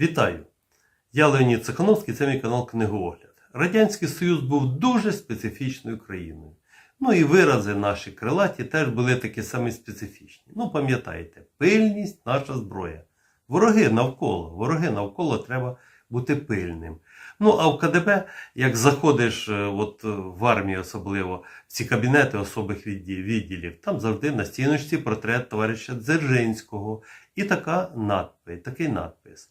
Вітаю! Я Леонід Цехановський, це мій канал Книгоогляд. Радянський Союз був дуже специфічною країною. Ну і вирази наші крилаті теж були такі самі специфічні. Ну, пам'ятаєте, пильність наша зброя. Вороги навколо, вороги навколо треба бути пильним. Ну, а в КДБ, як заходиш е, от, е, в армію, особливо в ці кабінети особих відділів, там завжди на стіночці портрет товариша Дзержинського. І така надпис, такий надпис.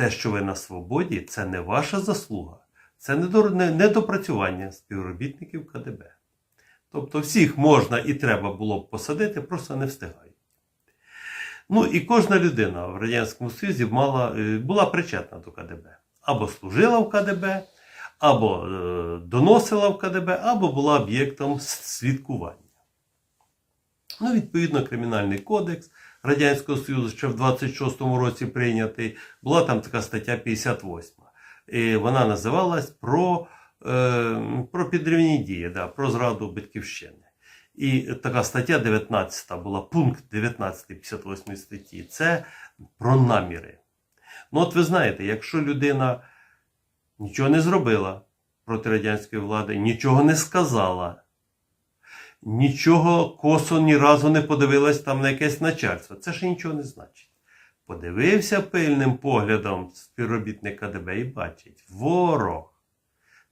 Те, що ви на свободі, це не ваша заслуга, це недопрацювання співробітників КДБ. Тобто всіх можна і треба було б посадити, просто не встигають. Ну і кожна людина в Радянському Союзі мала, е, була причетна до КДБ. Або служила в КДБ, або е, доносила в КДБ, або була об'єктом с- свідкування. Ну, відповідно, Кримінальний кодекс Радянського Союзу ще в 26-му році прийнятий, була там така стаття 58. І вона називалась про, е, про підривні дії, да, про зраду батьківщини. І така стаття 19 була, пункт 19 58 статті. Це про наміри. Ну, от ви знаєте, якщо людина нічого не зробила проти радянської влади, нічого не сказала, нічого косо ні разу не подивилась там на якесь начальство, це ще нічого не значить. Подивився пильним поглядом співробітник КДБ і бачить, ворог.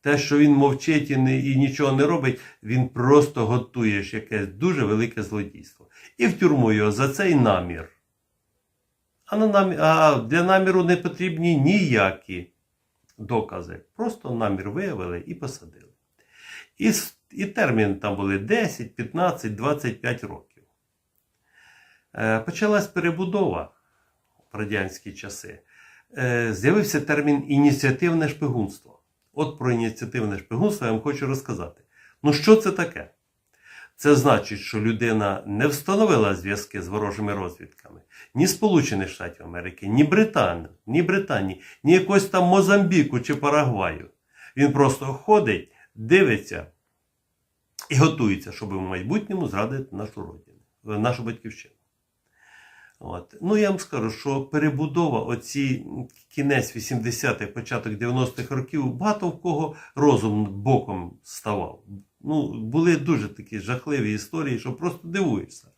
Те, що він мовчить і, не, і нічого не робить, він просто готує якесь дуже велике злодійство. І в тюрму його за цей намір. А, на намі... а для наміру не потрібні ніякі докази. Просто намір виявили і посадили. І, і термін там були 10, 15, 25 років. Е, почалась перебудова в радянські часи. Е, з'явився термін ініціативне шпигунство. От про ініціативне шпигунство я вам хочу розказати. Ну, що це таке? Це значить, що людина не встановила зв'язки з ворожими розвідками ні Сполучених Штатів Америки, ні Британії, ні Британії, ні якогось там Мозамбіку чи Парагваю. Він просто ходить, дивиться і готується, щоб в майбутньому зрадити нашу родину, е, нашу батьківщину. От. Ну, я вам скажу, що перебудова, оці кінець 80-х, початок 90-х років, багато в кого розум боком ставав. Ну, були дуже такі жахливі історії, що просто дивуєшся.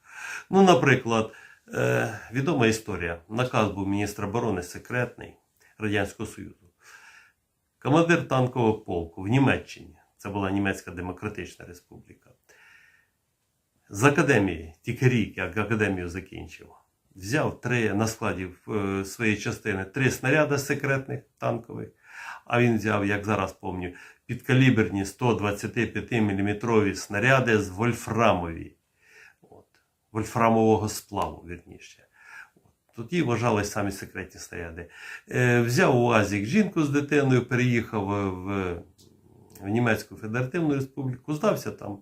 Ну, наприклад, е, відома історія. Наказ був міністра оборони секретний Радянського Союзу. Командир танкового полку в Німеччині, це була Німецька Демократична Республіка. З академії, тільки рік, як академію закінчив, взяв три на складі е, своєї частини три снаряди секретних танкових. А він взяв, як зараз пам'ятаю, підкаліберні 125 мм снаряди з вольфрамові. От, вольфрамового сплаву, вірніше. Тоді вважались самі секретні снаряди. Е, взяв у жінку з дитиною, переїхав в, в Німецьку Федеративну Республіку, здався там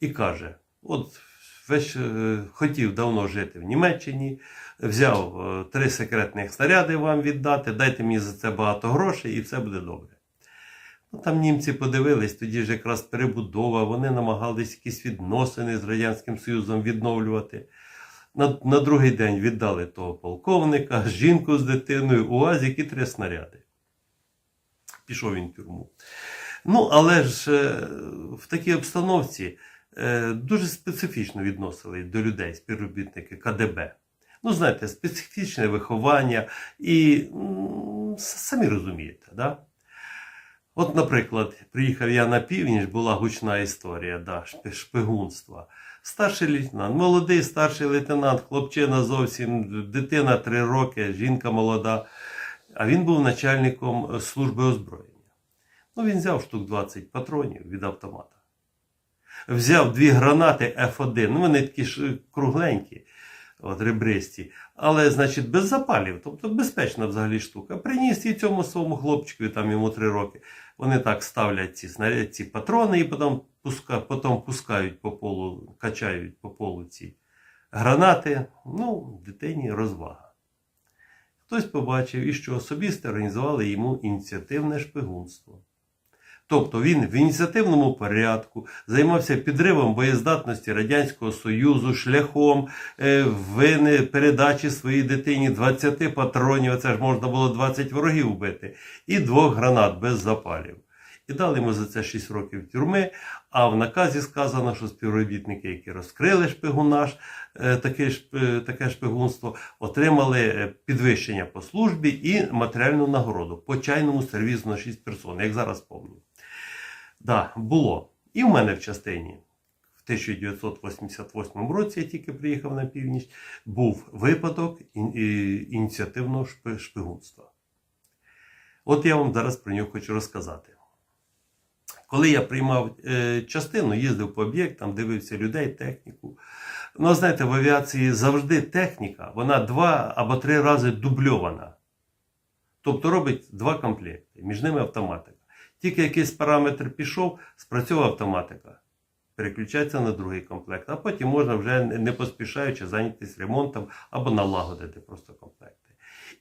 і каже: от весь е, хотів давно жити в Німеччині, взяв е, три секретних снаряди вам віддати, дайте мені за це багато грошей і все буде добре. Ну, там німці подивились, тоді ж якраз перебудова, вони намагались якісь відносини з Радянським Союзом відновлювати. На, на другий день віддали того полковника, жінку з дитиною, УАЗик і три снаряди. Пішов він в тюрму. Ну, але ж е, в такій обстановці е, дуже специфічно відносились до людей, співробітники КДБ. Ну, знаєте, специфічне виховання і самі розумієте, да? От, наприклад, приїхав я на північ, була гучна історія да, шпигунства. Старший лейтенант, молодий старший лейтенант, хлопчина зовсім, дитина 3 роки, жінка молода. А він був начальником е, служби озброєння. Ну, він взяв штук 20 патронів від автомата. Взяв дві гранати F1, ну вони такі ж кругленькі, от ребристі, але, значить, без запалів, тобто безпечна взагалі штука. Приніс і цьому своєму хлопчику, там йому 3 роки. Вони так ставлять ці, снаряди, ці патрони і потім, пуска, потім пускають по полу, качають по полу ці гранати. Ну, дитині розвага. Хтось побачив, і що особисто організували йому ініціативне шпигунство. Тобто він в ініціативному порядку займався підривом боєздатності Радянського Союзу шляхом е, вини передачі своїй дитині 20 патронів, це ж можна було 20 ворогів вбити, і двох гранат без запалів. І дали йому за це 6 років тюрми. А в наказі сказано, що співробітники, які розкрили шпигунаж, е, таке, е, таке шпигунство, отримали підвищення по службі і матеріальну нагороду по чайному сервізу на 6 персон, як зараз пам'ятаю. Да, було. І в мене в частині. В 1988 році я тільки приїхав на північ, був випадок ініціативного шпигунства. От я вам зараз про нього хочу розказати. Коли я приймав е, частину, їздив по об'єктам, дивився людей, техніку. Ну, знаєте, в авіації завжди техніка, вона два або три рази дубльована. Тобто робить два комплекти, між ними автоматика. Тільки якийсь параметр пішов, спрацьовує автоматика. Переключається на другий комплект, а потім можна вже не поспішаючи зайнятися ремонтом або налагодити просто комплекти.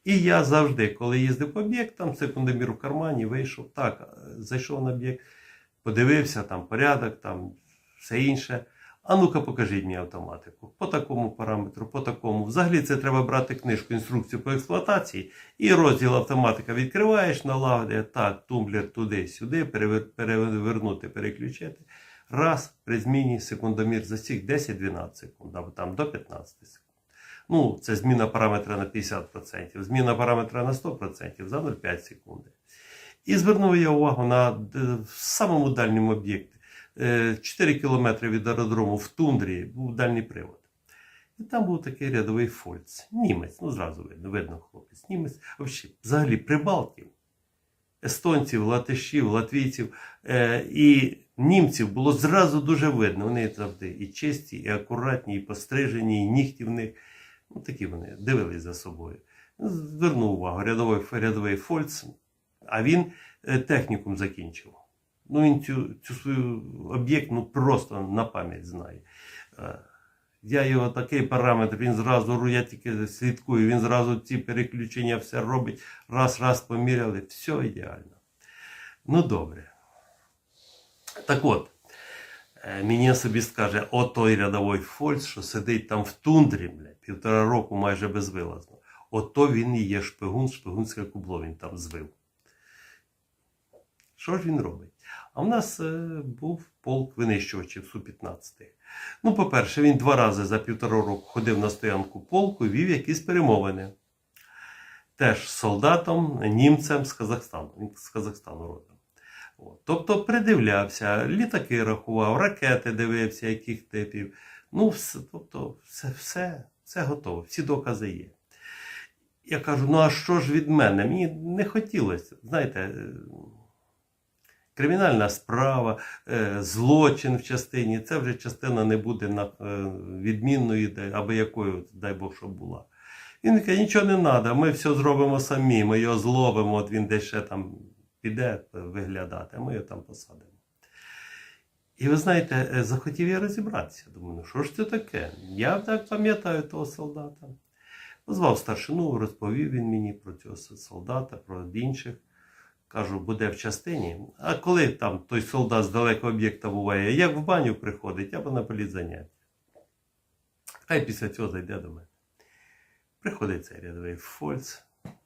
І я завжди, коли їздив по об'єктам, секундомір в кармані, вийшов, так, зайшов на об'єкт, подивився, там порядок, там все інше. А ну-ка, покажіть мені автоматику. По такому параметру, по такому. Взагалі це треба брати книжку, інструкцію по експлуатації і розділ автоматика відкриваєш, налагодиш, так, тумблер туди-сюди, перевернути, переключити. Раз, при зміні секундомір засік 10-12 секунд, або там до 15 секунд. Ну, це зміна параметра на 50%, зміна параметра на 100% за 0,5 секунди. І звернув я увагу на в самому дальньому об'єкті. Е, 4 кілометри від аеродрому в тундрі був дальній привод. І там був такий рядовий фольц. Німець, ну зразу видно, видно хлопець. Німець, взагалі, взагалі прибалтів, естонців, латишів, латвійців е, і німців було зразу дуже видно. Вони завжди і чисті, і акуратні, і пострижені, і нігті в них. Ну, такі вони дивились за собою. Звернув увагу, рядовий, рядовий фольц, а він е, технікум закінчив. Ну, він цю, цю свою об'єкт ну, просто на пам'ять знає. Е, Я його такий параметр, він зразу, я тільки слідкую, він зразу ці переключення все робить. Раз, раз поміряли, все ідеально. Ну, добре. Так от, е, мені собі скаже, от той рядовий фольц, що сидить там в тундрі, бля, півтора року майже безвилазно. Ото він і є шпигун, шпигунське кубло він там звив. Що ж він робить? А в нас е, був полк винищувачів Су-15. Ну, по-перше, він два рази за півтора року ходив на стоянку полку і вів якісь перемовини. Теж з солдатом, німцем з Казахстану. З Казахстану родом. От. Тобто придивлявся, літаки рахував, ракети дивився, яких типів. Ну, все, тобто, все, все, все готово, всі докази є. Я кажу: ну а що ж від мене? Мені не хотілося. Знаєте, кримінальна справа, е, злочин в частині, це вже частина не буде е, відмінною або якою, дай Бог, щоб була. Він каже, нічого не треба, ми все зробимо самі, ми його зловимо, от він десь ще там піде виглядати, а ми його там посадимо. І ви знаєте, е, захотів я розібратися. Думаю, ну що ж це таке? Я так пам'ятаю того солдата. Позвав старшину, розповів він мені про цього солдата, про інших. Кажу, буде в частині. А коли там той солдат з далекого об'єкта буває, як в баню приходить або на політзаняття. Хай після цього зайде до мене. Приходить цей рядовий фольц.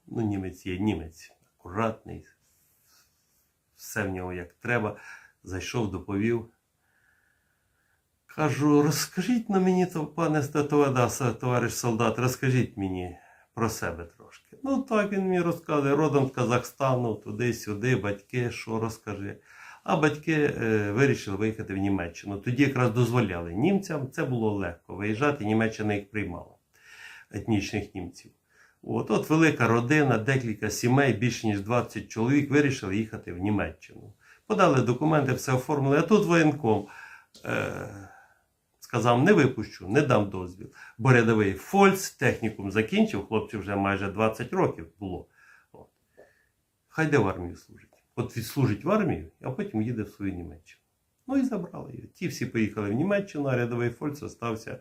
Ну, німець є німець, акуратний, все в нього як треба. Зайшов, доповів. Кажу, розкажіть на мені, то, пане Статовада, товариш солдат, розкажіть мені про себе трошки. Ну так він мені розказує, родом з Казахстану, туди-сюди, батьки, що розкажи. А батьки е, вирішили виїхати в Німеччину. Тоді якраз дозволяли німцям, це було легко виїжджати, Німеччина їх приймала, етнічних німців. От, от велика родина, декілька сімей, більше ніж 20 чоловік вирішили їхати в Німеччину. Подали документи, все оформили, а тут воєнком. Е, сказав, не випущу, не дам дозвіл. Бо рядовий Фольц технікум закінчив, хлопцю вже майже 20 років було. От. Хай де в армію служить. От відслужить в армію, а потім їде в свою Німеччину. Ну і забрали його. Ті всі поїхали в Німеччину, а рядовий Фольц остався,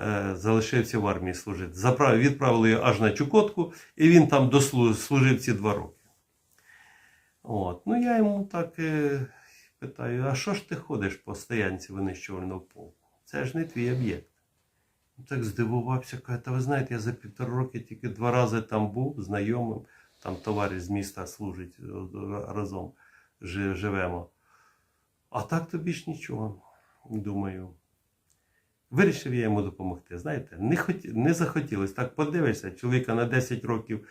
е, залишився в армії служити. Заправ, відправили його аж на Чукотку, і він там дослужив ці два роки. От. Ну я йому так е, питаю: а що ж ти ходиш по стоянці винищувального полку? Це ж не твій об'єкт. Ну, Так здивувався, каже, та ви знаєте, я за півтора роки тільки два рази там був знайомим, там товариш з міста служить е, разом живемо. А так тобі ж нічого, думаю. Вирішив я йому допомогти. Знаєте, не, хоті... не захотілося. Так подивишся, чоловіка на 10 років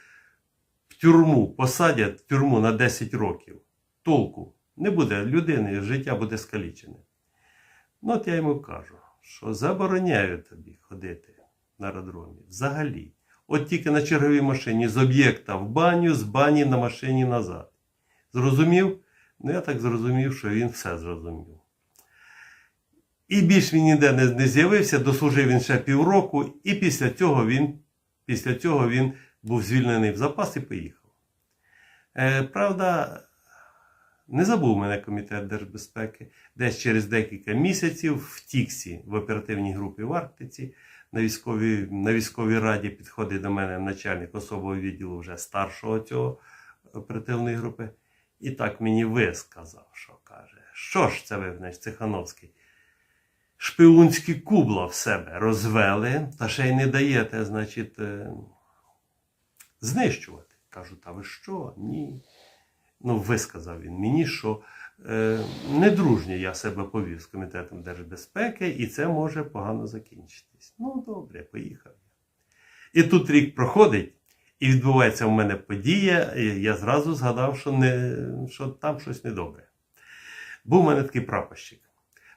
в тюрму посадять в тюрму на 10 років. Толку не буде людини, життя буде скалічене. Ну, от я йому кажу, що забороняю тобі ходити на аеродромі. Взагалі. От тільки на черговій машині з об'єкта в баню, з бані на машині назад. Зрозумів? Ну, я так зрозумів, що він все зрозумів. І більш він ніде не, не з'явився, дослужив він ще півроку, і після цього він, після цього він був звільнений в запас і поїхав. Е, правда, не забув мене комітет держбезпеки. Десь через декілька місяців в Тіксі в оперативній групі в Арктиці на військовій, на військовій раді підходить до мене начальник особового відділу вже старшого цього оперативної групи. І так мені висказав, що каже, що ж це ви, значить, Цихановський, шпигунські кубла в себе розвели, та ще й не даєте, значить, е, знищувати. Кажу, та ви що? Ні. Ну, висказав він мені, що е, недружньо я себе повів з Комітетом держбезпеки, і це може погано закінчитись. Ну, добре, поїхав я. І тут рік проходить, і відбувається в мене подія, і я зразу згадав, що, не, що там щось недобре. Був у мене такий прапорщик.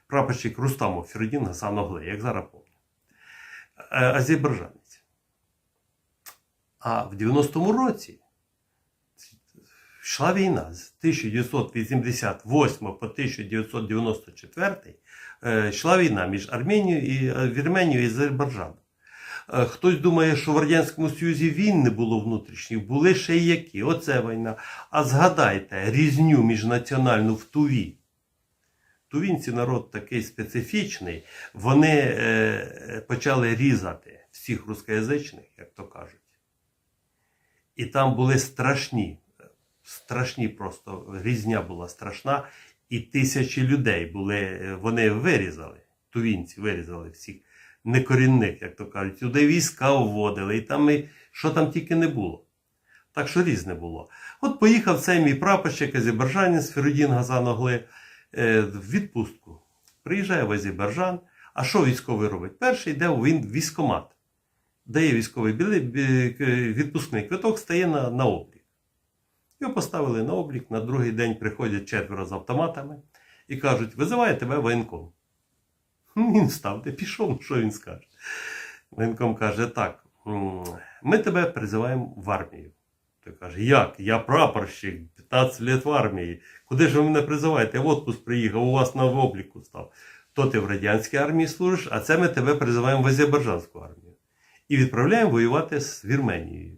Прапорщик Рустамов Фердін Гасан як зараз пам'ятаю. Е, Азербайджанець. А в 90-му році йшла війна з 1988 по 1994 е, йшла війна між Арменією і е, Вірменією і Азербайджаном. Е, Хтось думає, що в Радянському Союзі війн не було внутрішніх, були ще й які. Оце війна. А згадайте різню міжнаціональну в Туві. Тувінці народ такий специфічний, вони е, почали різати всіх рускоязичних, як то кажуть. І там були страшні, страшні просто різня була страшна, і тисячі людей були, е, вони вирізали, тувінці вирізали всіх некорінних, як то кажуть, туди війська вводили, і там і, що там тільки не було. Так що різне було. От поїхав цей мій прапорщик азербайджанець Ферудін Газаногли е, в відпустку. Приїжджає в Азербайджан. А що військовий робить? Перший йде він в військкомат. Дає військовий біле- відпускний квиток, стає на, на облік. Його поставили на облік, на другий день приходять четверо з автоматами і кажуть, визиває тебе воєнком. Він встав, де пішов, ну, що він скаже. Воєнком каже, так, ми тебе призиваємо в армію. Той каже, як? Я прапорщик, 15 років в армії. Куди ж ви мене призиваєте? Я в отпуск приїхав, у вас на обліку став. То ти в радянській армії служиш, а це ми тебе призиваємо в Азербайджанську армію. І відправляємо воювати з Вірменією.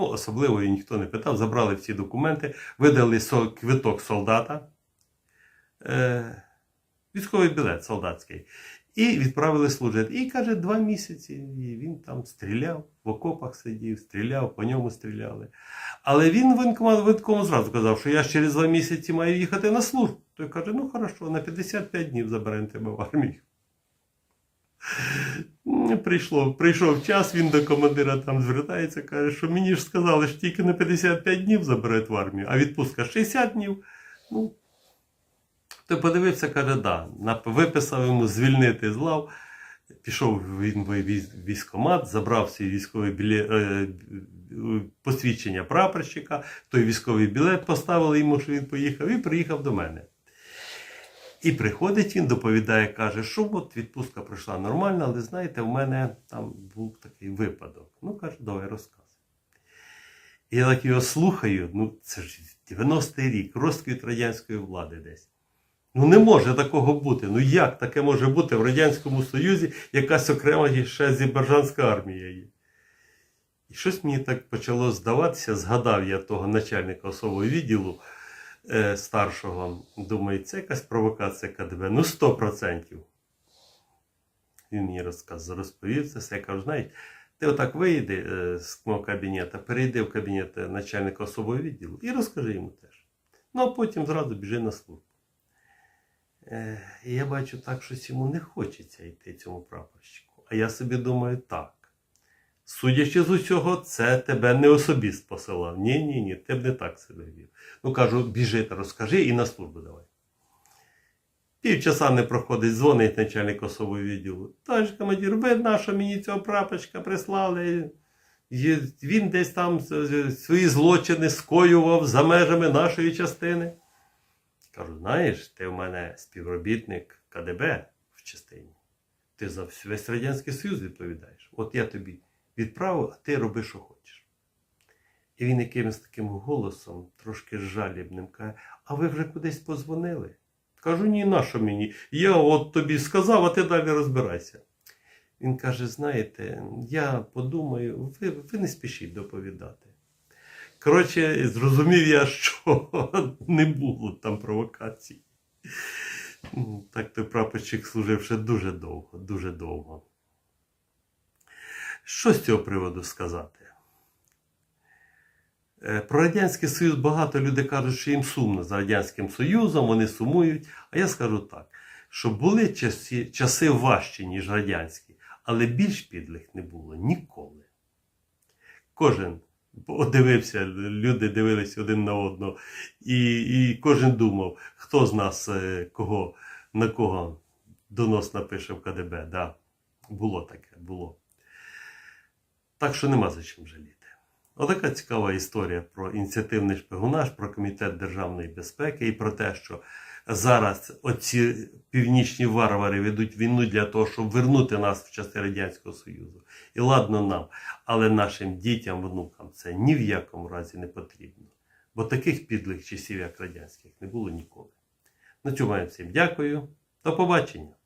Ну, особливо і ніхто не питав, забрали всі документи, видали квиток солдата, е, військовий білет солдатський. І відправили служити. І каже, два місяці. І він там стріляв, в окопах сидів, стріляв, по ньому стріляли. Але він воєнкому зразу казав, що я через два місяці маю їхати на службу. Той каже: ну хорошо, на 55 днів заберемо тебе в армію. Прийшло, прийшов час, він до командира там звертається, каже, що мені ж сказали, що тільки на 55 днів заберуть в армію, а відпустка 60 днів. Ну, той подивився, каже, да. Виписав йому звільнити з лав. Пішов він в військ- забрав свій військовий біле, е, посвідчення прапорщика, той військовий білет поставили йому, що він поїхав, і приїхав до мене. І приходить він, доповідає, каже, що от відпустка пройшла нормально, але знаєте, в мене там був такий випадок. Ну, каже, давай розказуй. Я так його слухаю, ну це ж 90-й рік, розквіт радянської влади десь. Ну не може такого бути. Ну як таке може бути в Радянському Союзі якась окрема ще азербайджанська армія є? І щось мені так почало здаватися, згадав я того начальника особового відділу е, старшого. Думаю, це якась провокація КДБ. Ну 100%. Він мені розказ, розповів це все. Я кажу, знаєте, ти отак вийди е, з мого кабінету, перейди в кабінет е, начальника особового відділу і розкажи йому теж. Ну, а потім зразу біжи на службу. Е, я бачу так, щось йому не хочеться йти цьому прапорщику. А я собі думаю, так. Судячи з усього, це тебе не особіст посилав. Ні, ні, ні, ти б не так себе вів. Ну кажу, біжи та розкажи і на службу давай. Півчаса не проходить, дзвонить начальник особового відділу. Товариш командир, ви на що мені цього прапочка прислали? Він десь там свої злочини скоював за межами нашої частини. Кажу, знаєш, ти в мене співробітник КДБ в частині. Ти за весь Радянський Союз відповідаєш. От я тобі відправив, а ти роби, що хочеш. І він якимось таким голосом, трошки жалібним, каже: А ви вже кудись позвонили? Кажу, ні, на що мені? Я от тобі сказав, а ти далі розбирайся. Він каже: знаєте, я подумаю, ви, ви не спішіть доповідати. Коротше, зрозумів я, що не було там провокацій. Так той прапорщик служив ще дуже довго, дуже довго. Що з цього приводу сказати? Е, Про Радянський Союз багато людей кажуть, що їм сумно за Радянським Союзом, вони сумують. А я скажу так, що були часи, часи важчі, ніж радянські, але більш підлих не було ніколи. Кожен подивився, люди дивилися один на одного, і, і кожен думав, хто з нас е, кого, на кого донос напише в КДБ. Да, було таке, було. Так що нема за чим жаліти. Отака цікава історія про ініціативний шпигунаж, про комітет державної безпеки і про те, що зараз оці північні варвари ведуть війну для того, щоб вернути нас в часи Радянського Союзу. І ладно нам, але нашим дітям, внукам це ні в якому разі не потрібно. Бо таких підлих часів, як радянських, не було ніколи. На цьому я всім дякую. До побачення.